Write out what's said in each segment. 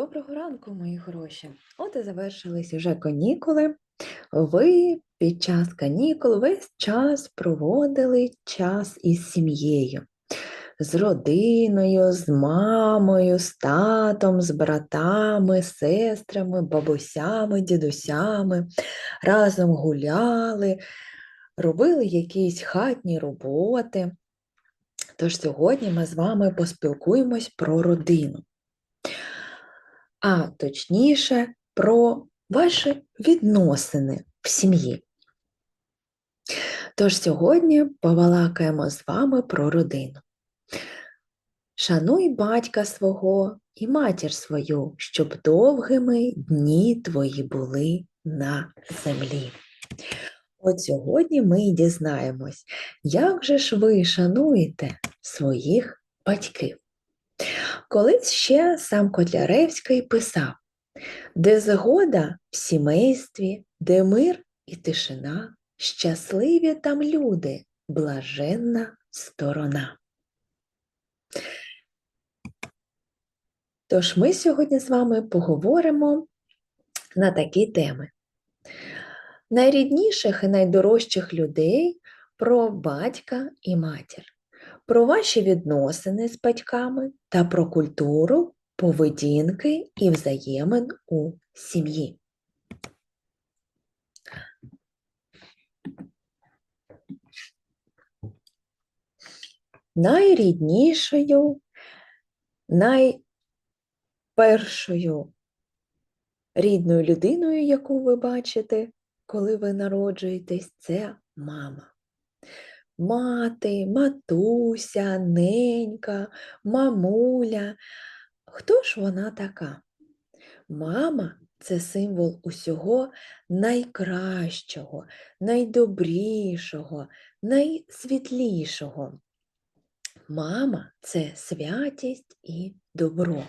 Доброго ранку, мої хороші. От і завершились уже канікули. Ви під час канікул весь час проводили час із сім'єю, з родиною, з мамою, з татом, з братами, сестрами, бабусями, дідусями, разом гуляли, робили якісь хатні роботи. Тож сьогодні ми з вами поспілкуємось про родину а точніше про ваші відносини в сім'ї. Тож сьогодні побалакаємо з вами про родину. Шануй батька свого і матір свою, щоб довгими дні твої були на землі. От сьогодні ми й дізнаємось, як же ж ви шануєте своїх батьків. Колись ще сам Котляревський писав, де згода в сімействі, де мир і тишина, щасливі там люди, блаженна сторона. Тож ми сьогодні з вами поговоримо на такі теми. Найрідніших і найдорожчих людей про батька і матір про ваші відносини з батьками та про культуру, поведінки і взаємин у сім'ї. Найріднішою, найпершою рідною людиною, яку ви бачите, коли ви народжуєтесь, це мама мати, матуся, ненька, мамуля. Хто ж вона така? Мама це символ усього найкращого, найдобрішого, найсвітлішого. Мама це святість і добро.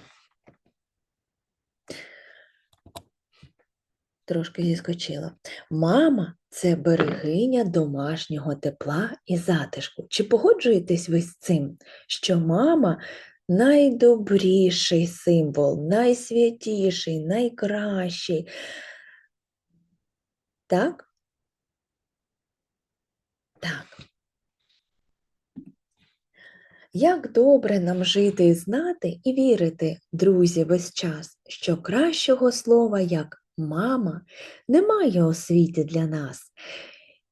Трошки зіскочила. Мама це берегиня домашнього тепла і затишку. Чи погоджуєтесь ви з цим, що мама найдобріший символ, найсвятіший, найкращий? Так? Так. Як добре нам жити і знати і вірити, друзі, весь час, що кращого слова, як мама не має освіти для нас.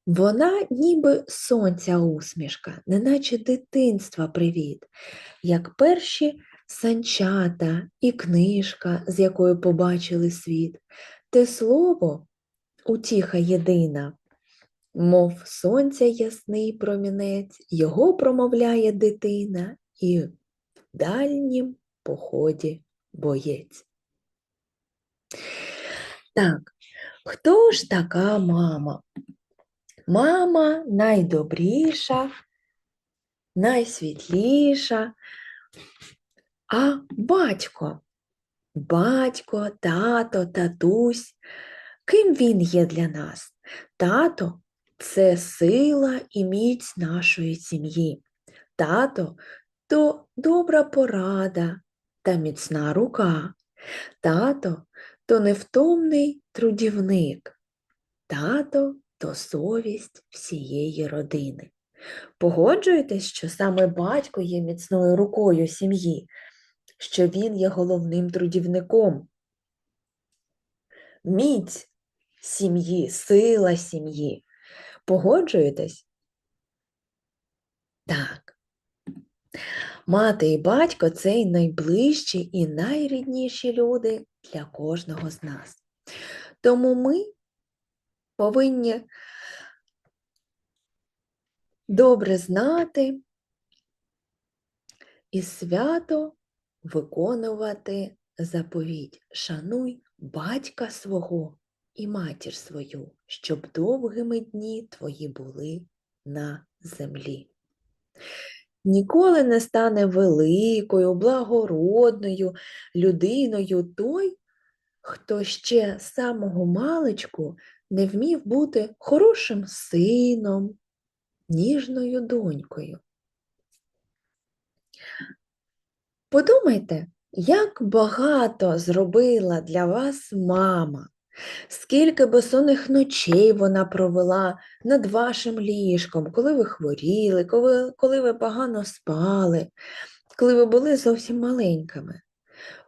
Вона ніби сонця усмішка, неначе дитинства привіт, як перші санчата і книжка, з якою побачили світ, те слово утіха єдина, мов сонця ясний промінець, його промовляє дитина і в дальнім поході боєць. Так, хто ж така мама? Мама найдобріша, найсвітліша, а батько, батько, тато, татусь. Ким він є для нас? Тато це сила і міць нашої сім'ї. Тато то добра порада та міцна рука. Тато то невтомний трудівник, тато то совість всієї родини. Погоджуєтесь, що саме батько є міцною рукою сім'ї, що він є головним трудівником. Міць сім'ї, сила сім'ї. Погоджуєтесь? Так. Мати і батько це найближчі і найрідніші люди для кожного з нас. Тому ми повинні добре знати і свято виконувати заповідь. Шануй батька свого і матір свою, щоб довгими дні твої були на землі ніколи не стане великою, благородною людиною той, хто ще з самого маличку не вмів бути хорошим сином, ніжною донькою. Подумайте, Як багато зробила для вас мама, скільки безсонних ночей вона провела над вашим ліжком, коли ви хворіли, коли, коли ви погано спали, коли ви були зовсім маленькими.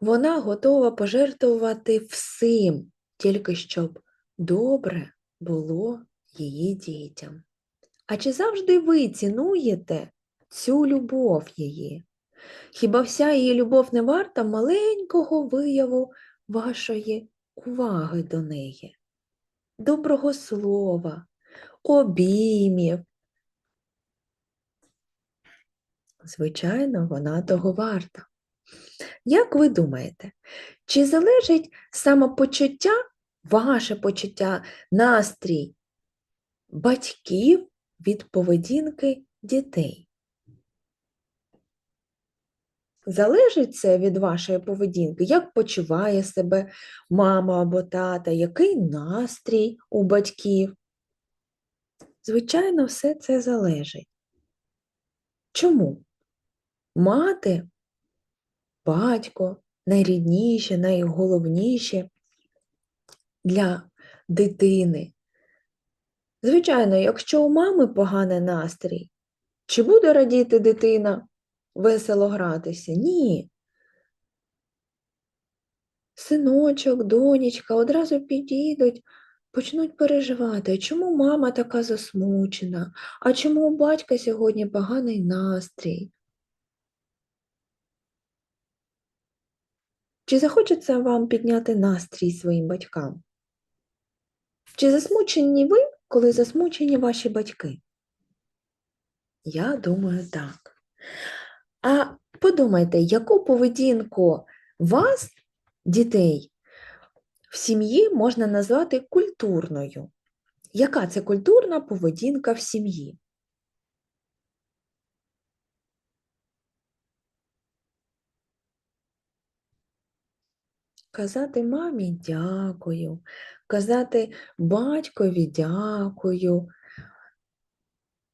Вона готова пожертвувати всім, тільки щоб добре було її дітям. А чи завжди ви цінуєте цю любов її? Хіба вся її любов не варта маленького вияву вашої уваги до неї, доброго слова, обіймів? Звичайно, вона того варта. Як ви думаєте, чи залежить самопочуття, ваше почуття, настрій батьків від поведінки дітей? Залежить це від вашої поведінки, як почуває себе мама або тата, який настрій у батьків? Звичайно, все це залежить. Чому? Мати, батько найрідніші, найголовніші для дитини. Звичайно, якщо у мами поганий настрій, чи буде радіти дитина весело гратися? Ні. Синочок, донечка одразу підійдуть, почнуть переживати, чому мама така засмучена, а чому у батька сьогодні поганий настрій? Чи захочеться вам підняти настрій своїм батькам? Чи засмучені ви, коли засмучені ваші батьки? Я думаю, так. А подумайте, яку поведінку вас, дітей, в сім'ї можна назвати культурною? Яка це культурна поведінка в сім'ї? Казати мамі дякую, казати батькові дякую,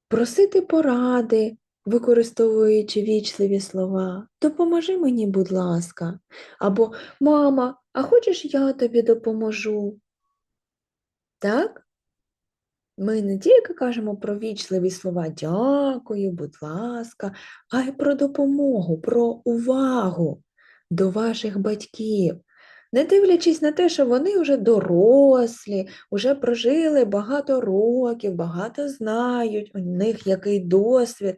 просити поради, використовуючи вічливі слова. Допоможи мені, будь ласка, або мама, а хочеш я тобі допоможу? Так? Ми не тільки кажемо про вічливі слова дякую, будь ласка, а й про допомогу, про увагу до ваших батьків. Не дивлячись на те, що вони вже дорослі, вже прожили багато років, багато знають, у них який досвід.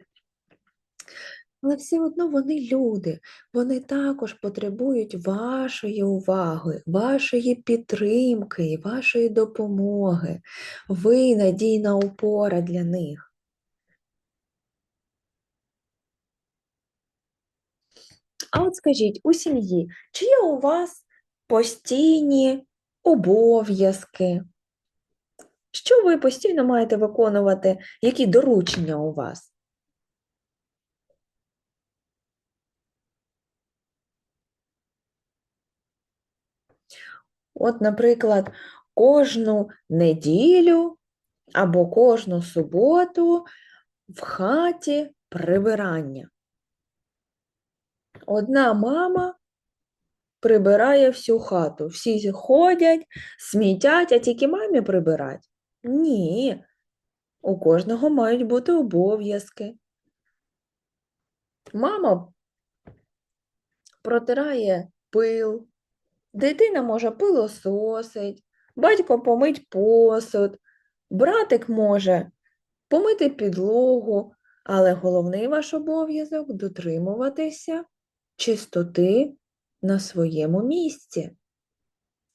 Але все одно вони люди, вони також потребують вашої уваги, вашої підтримки, вашої допомоги. Ви надійна опора для них. А от скажіть, у сім'ї, чи є у вас постійні обов'язки? Що ви постійно маєте виконувати? Які доручення у вас? От, наприклад, кожну неділю або кожну суботу в хаті прибирання. Одна мама прибирає всю хату. Всі ходять, смітять, а тільки мамі прибирать? Ні. У кожного мають бути обов'язки. Мама протирає пил, дитина може пилососить, батько помить посуд, братик може помити підлогу, але головний ваш обов'язок дотримуватися чистоти на своєму місці.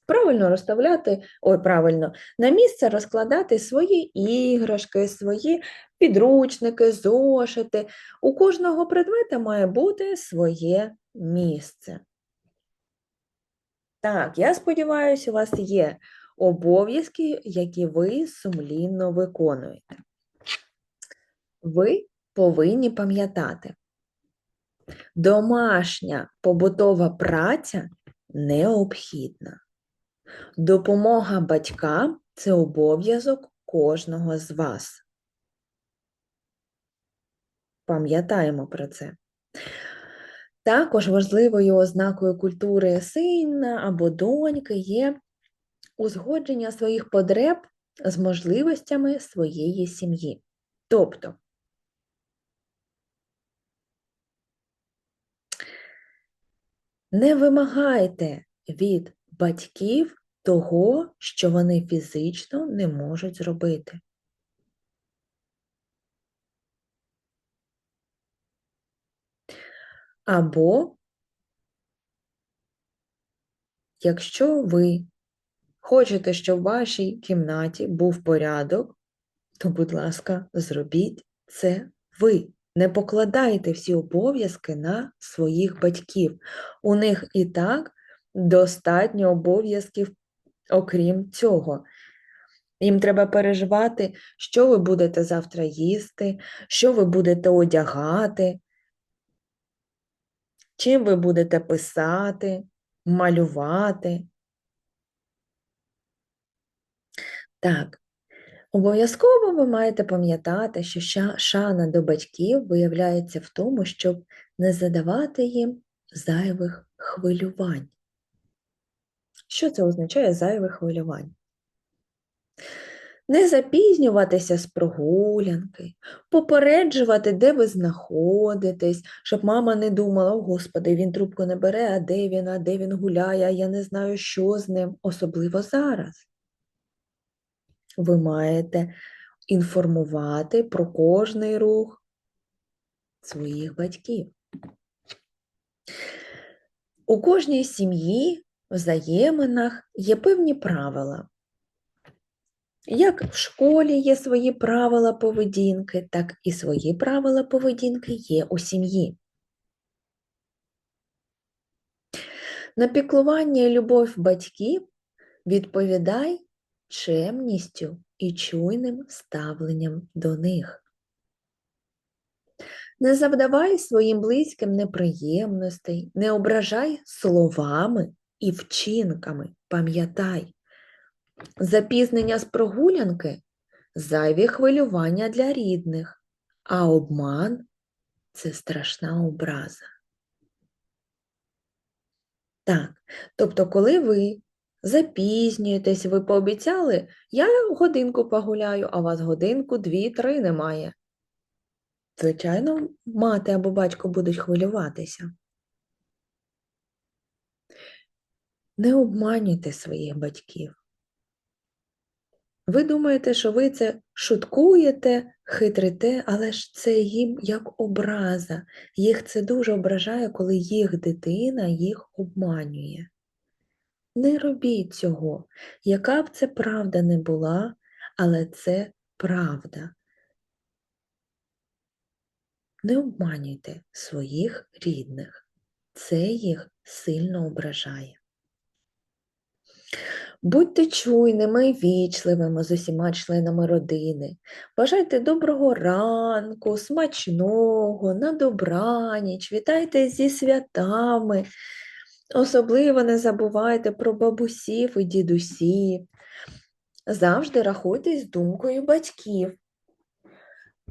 Правильно розставляти, ой, правильно, на місце розкладати свої іграшки, свої підручники, зошити. У кожного предмета має бути своє місце. Так, я сподіваюся, у вас є обов'язки, які ви сумлінно виконуєте. Ви повинні пам'ятати, домашня побутова праця необхідна. Допомога батькам це обов'язок кожного з вас. Пам'ятаємо про це. Також важливою ознакою культури сина або доньки є узгодження своїх потреб з можливостями своєї сім'ї. Тобто, не вимагайте від батьків того, що вони фізично не можуть зробити. Або, якщо ви хочете, щоб в вашій кімнаті був порядок, то, будь ласка, зробіть це ви. Не покладайте всі обов'язки на своїх батьків. У них і так достатньо обов'язків, окрім цього. Їм треба переживати, що ви будете завтра їсти, що ви будете одягати, чим ви будете писати, малювати. Так, обов'язково ви маєте пам'ятати, що шана до батьків виявляється в тому, щоб не задавати їм зайвих хвилювань. Що це означає зайвих хвилювань? Не запізнюватися з прогулянки, попереджувати, де ви знаходитесь, щоб мама не думала, о Господи, він трубку не бере, а де він, а де він гуляє, а я не знаю, що з ним, особливо зараз. Ви маєте інформувати про кожний рух своїх батьків. У кожній сім'ї, взаєминах є певні правила. Як в школі є свої правила поведінки, так і свої правила поведінки є у сім'ї. На піклування і любов батьків відповідай чемністю і чуйним ставленням до них. Не завдавай своїм близьким неприємностей, не ображай словами і вчинками, пам'ятай. Запізнення з прогулянки зайві хвилювання для рідних, а обман це страшна образа. Так, тобто, коли ви запізнюєтесь, ви пообіцяли, я годинку погуляю, а вас годинку, дві-три немає. Звичайно, мати або батько будуть хвилюватися. Не обманюйте своїх батьків. Ви думаєте, що ви це шуткуєте, хитрите, але ж це їм як образа. Їх це дуже ображає, коли їх дитина їх обманює. Не робіть цього, яка б це правда не була, але це правда. Не обманюйте своїх рідних. Це їх сильно ображає. Будьте чуйними і вічливими з усіма членами родини. Бажайте доброго ранку, смачного, на добраніч, вітайте зі святами. Особливо не забувайте про бабусів і дідусів. Завжди рахуйтесь думкою батьків.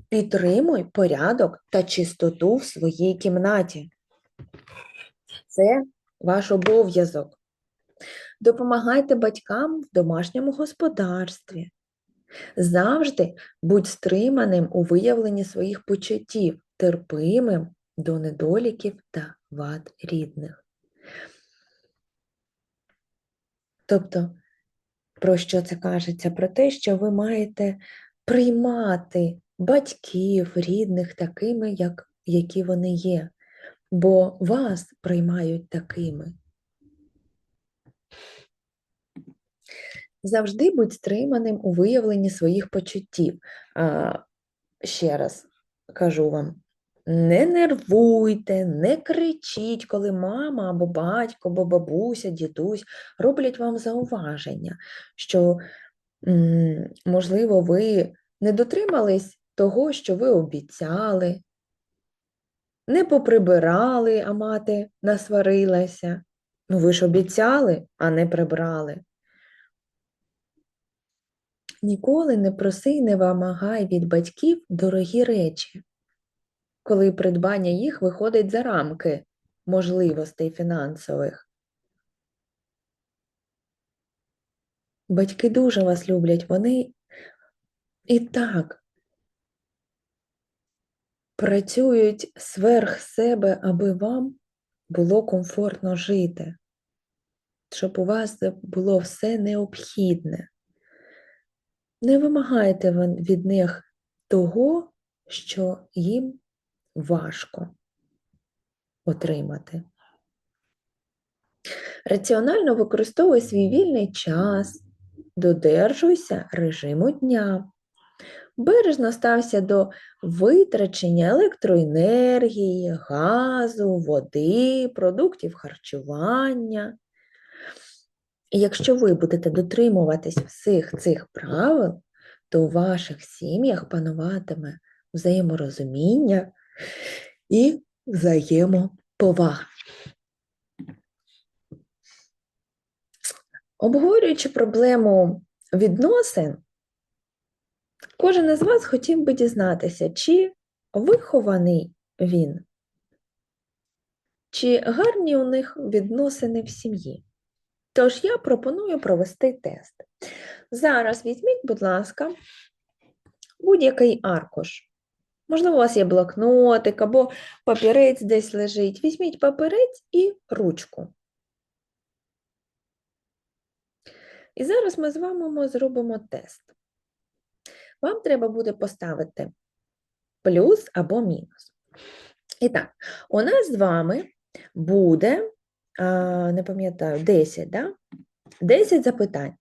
Підтримуй порядок та чистоту в своїй кімнаті. Це ваш обов'язок. Допомагайте батькам в домашньому господарстві. Завжди будь стриманим у виявленні своїх почуттів, терпимим до недоліків та вад рідних. Тобто, про що це кажеться? Про те, що ви маєте приймати батьків, рідних такими, як, які вони є, бо вас приймають такими. Завжди будь стриманим у виявленні своїх почуттів. А, ще раз кажу вам, не нервуйте, не кричіть, коли мама або батько, або бабуся, дідусь роблять вам зауваження, що, можливо, ви не дотримались того, що ви обіцяли, не поприбирали, а мати насварилася. Ну, ви ж обіцяли, а не прибрали. Ніколи не проси і не вимагай від батьків дорогі речі, коли придбання їх виходить за рамки можливостей фінансових. Батьки дуже вас люблять, вони і так працюють сверх себе, аби вам було комфортно жити, щоб у вас було все необхідне. Не вимагайте від них того, що їм важко отримати. Раціонально використовуй свій вільний час, додержуйся режиму дня. Бережно стався до витрачення електроенергії, газу, води, продуктів харчування. І якщо ви будете дотримуватись всіх цих правил, то у ваших сім'ях пануватиме взаєморозуміння і взаємоповага. Обговорюючи проблему відносин, кожен із вас хотів би дізнатися, чи вихований він, чи гарні у них відносини в сім'ї. Тож я пропоную провести тест. Зараз візьміть, будь ласка, будь-який аркуш. Можливо, у вас є блокнотик або папірець десь лежить. Візьміть папірець і ручку. І зараз ми з вами зробимо тест. Вам треба буде поставити плюс або мінус. І так, у нас з вами буде, не пам'ятаю, 10, да? 10 запитань.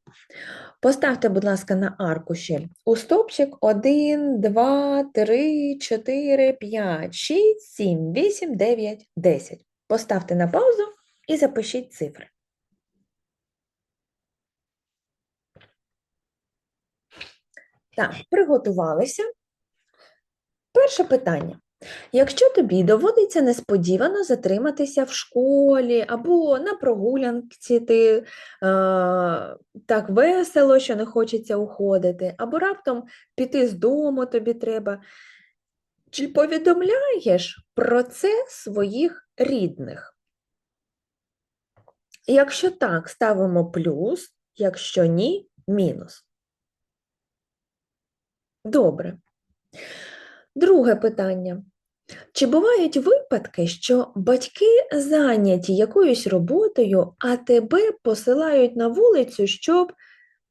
Поставте, будь ласка, на аркуші у стопчик 1, 2, 3, 4, 5, 6, 7, 8, 9, 10. Поставте на паузу і запишіть цифри. Так, приготувалися. Перше питання. Якщо тобі доводиться несподівано затриматися в школі або на прогулянці ти е, так весело, що не хочеться уходити, або раптом піти з дому тобі треба, чи повідомляєш про це своїх рідних? Якщо так, ставимо плюс, якщо ні, мінус. Добре. Друге питання. Чи бувають випадки, що батьки зайняті якоюсь роботою, а тебе посилають на вулицю, щоб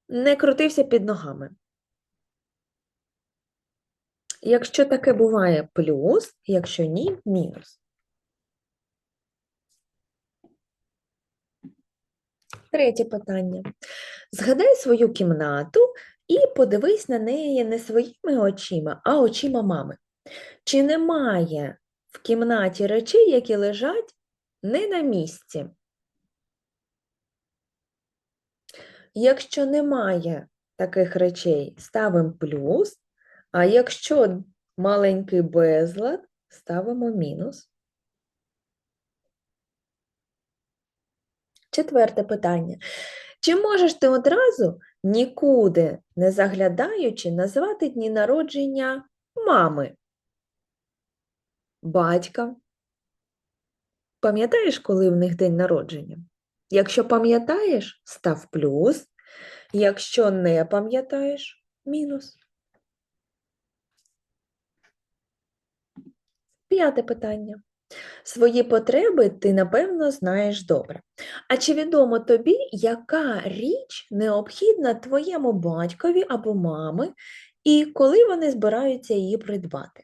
не крутився під ногами? Якщо таке буває плюс, якщо ні, мінус. Третє питання. Згадай свою кімнату і подивись на неї не своїми очима, а очима мами. Чи немає в кімнаті речей, які лежать не на місці? Якщо немає таких речей, ставимо плюс, а якщо маленький безлад, ставимо мінус. Четверте питання. Чи можеш ти одразу, нікуди не заглядаючи, назвати дні народження мами? Батька. Пам'ятаєш, коли в них день народження? Якщо пам'ятаєш, став плюс. Якщо не пам'ятаєш мінус. П'яте питання. Свої потреби ти, напевно, знаєш добре. А чи відомо тобі, яка річ необхідна твоєму батькові або мами, і коли вони збираються її придбати?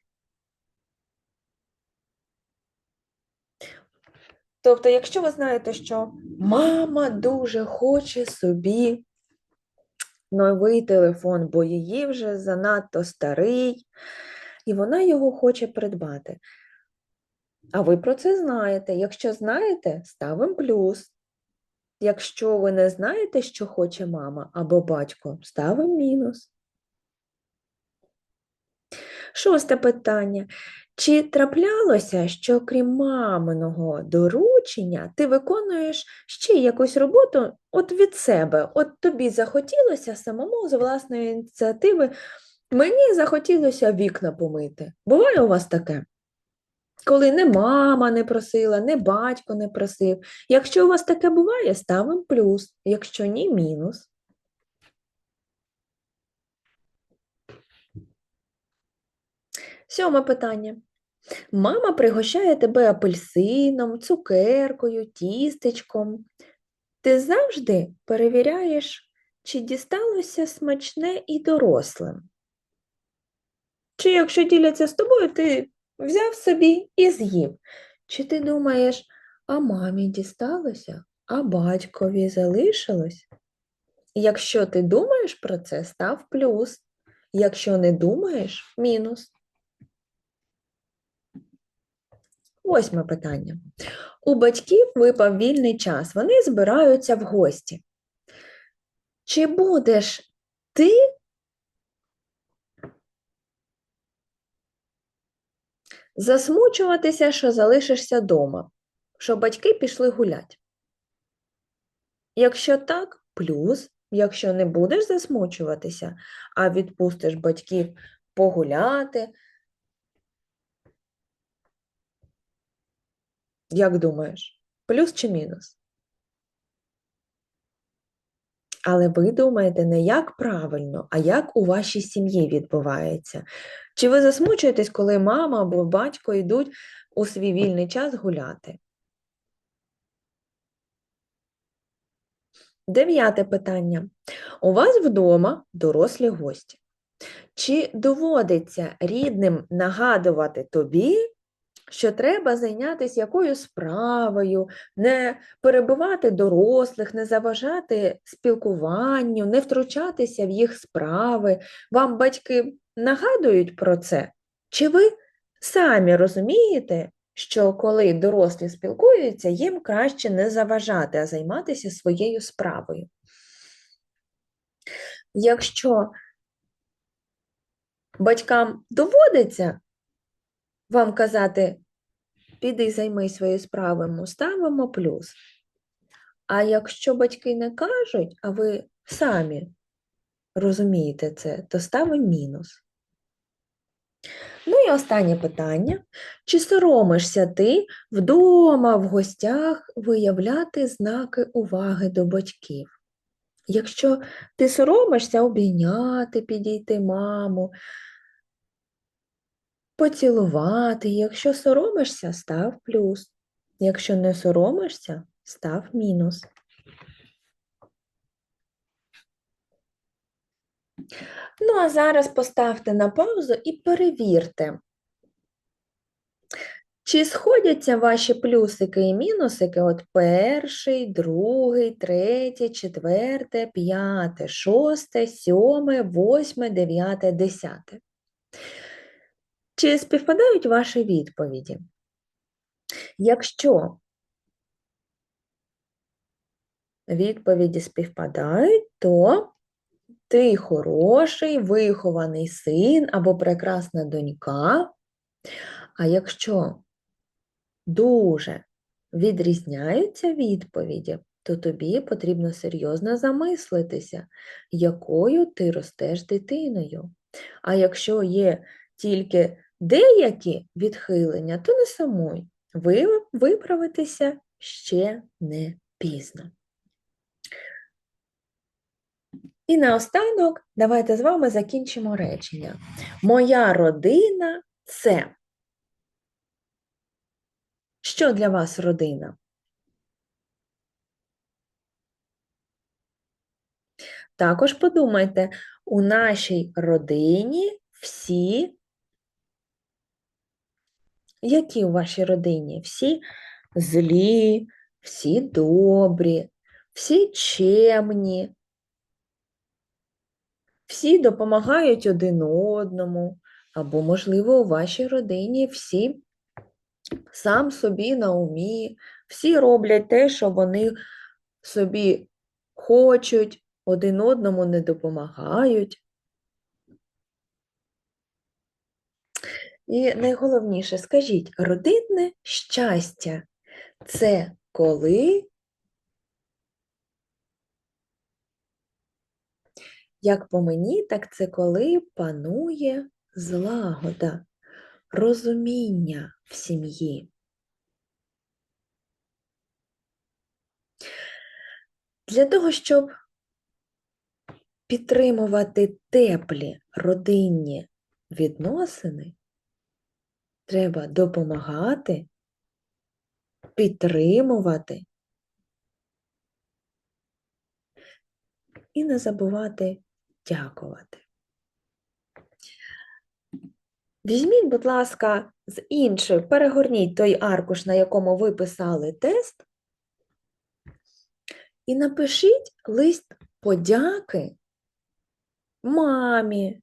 Тобто, якщо ви знаєте, що мама дуже хоче собі новий телефон, бо її вже занадто старий, і вона його хоче придбати. А ви про це знаєте. Якщо знаєте, ставимо плюс. Якщо ви не знаєте, що хоче мама або батько, ставимо мінус. Шосте питання. Чи траплялося, що крім маминого доручення, ти виконуєш ще якусь роботу от від себе? От тобі захотілося самому з власної ініціативи, мені захотілося вікна помити. Буває у вас таке? Коли не мама не просила, не батько не просив. Якщо у вас таке буває, ставимо плюс, якщо ні, мінус. Сьоме питання. Мама пригощає тебе апельсином, цукеркою, тістечком. Ти завжди перевіряєш, чи дісталося смачне і дорослим. Чи якщо діляться з тобою, ти взяв собі і з'їв. Чи ти думаєш, а мамі дісталося, а батькові залишилось? Якщо ти думаєш про це, став плюс. Якщо не думаєш мінус. Восьме питання. У батьків випав вільний час, вони збираються в гості. Чи будеш ти засмучуватися, що залишишся вдома, що батьки пішли гуляти? Якщо так, плюс, якщо не будеш засмучуватися, а відпустиш батьків погуляти, Як думаєш, плюс чи мінус? Але ви думаєте не як правильно, а як у вашій сім'ї відбувається. Чи ви засмучуєтесь, коли мама або батько йдуть у свій вільний час гуляти? Дев'яте питання. У вас вдома дорослі гості. Чи доводиться рідним нагадувати тобі, що треба зайнятися якоюсь справою, не перебивати дорослих, не заважати спілкуванню, не втручатися в їх справи. Вам батьки нагадують про це? Чи ви самі розумієте, що коли дорослі спілкуються, їм краще не заважати, а займатися своєю справою? Якщо батькам доводиться вам казати, піди займи свої справами, ставимо плюс. А якщо батьки не кажуть, а ви самі розумієте це, то ставимо мінус. Ну і останнє питання. Чи соромишся ти вдома, в гостях виявляти знаки уваги до батьків? Якщо ти соромишся обійняти, підійти маму, поцілувати. Якщо соромишся, став плюс. Якщо не соромишся, став мінус. Ну, а зараз поставте на паузу і перевірте, чи сходяться ваші плюсики і мінусики от перший, другий, третє, четверте, п'яте, шосте, сьоме, восьме, дев'яте, десяте. Чи співпадають ваші відповіді? Якщо відповіді співпадають, то ти хороший, вихований син або прекрасна донька. А якщо дуже відрізняються відповіді, то тобі потрібно серйозно замислитися, якою ти ростеш дитиною. А якщо є тільки деякі відхилення, то не сумуй, ви виправитися ще не пізно. І наостанок давайте з вами закінчимо речення. Моя родина це. Що для вас родина? Також подумайте, у нашій родині всі які у вашій родині? Всі злі, всі добрі, всі чемні, всі допомагають один одному, або, можливо, у вашій родині всі сам собі на умі, всі роблять те, що вони собі хочуть, один одному не допомагають. І найголовніше, скажіть, родинне щастя це коли, як по мені, так це коли панує злагода. розуміння в сім'ї. Для того, щоб підтримувати теплі родинні відносини, треба допомагати, підтримувати і не забувати дякувати. Візьміть, будь ласка, з іншої, перегорніть той аркуш, на якому ви писали тест, і напишіть лист подяки мамі,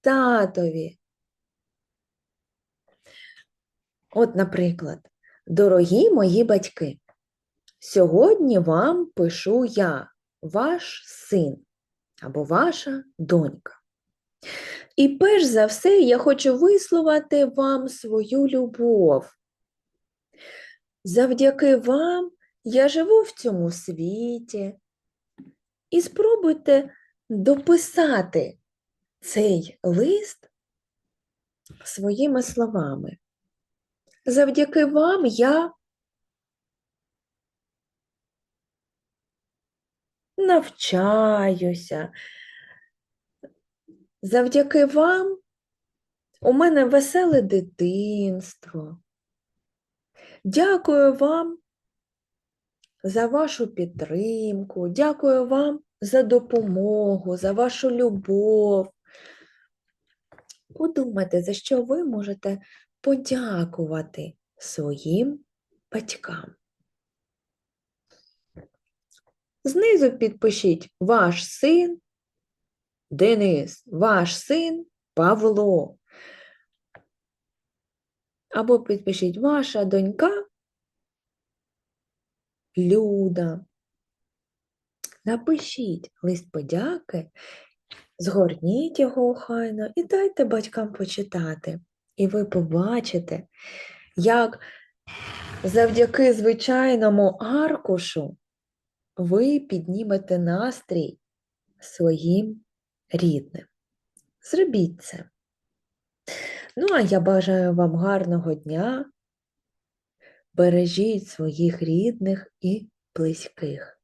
татові. От, наприклад, дорогі мої батьки, сьогодні вам пишу я, ваш син або ваша донька. І перш за все я хочу висловити вам свою любов. Завдяки вам я живу в цьому світі. І спробуйте дописати цей лист своїми словами. Завдяки вам я навчаюся. Завдяки вам у мене веселе дитинство. Дякую вам за вашу підтримку, дякую вам за допомогу, за вашу любов. Подумайте, за що ви можете подякувати своїм батькам. Знизу підпишіть ваш син Денис, ваш син Павло. Або підпишіть ваша донька Люда. Напишіть лист подяки, згорніть його охайно і дайте батькам почитати. І ви побачите, як завдяки звичайному аркушу ви піднімете настрій своїм рідним. Зробіть це. Ну, а я бажаю вам гарного дня. Бережіть своїх рідних і близьких.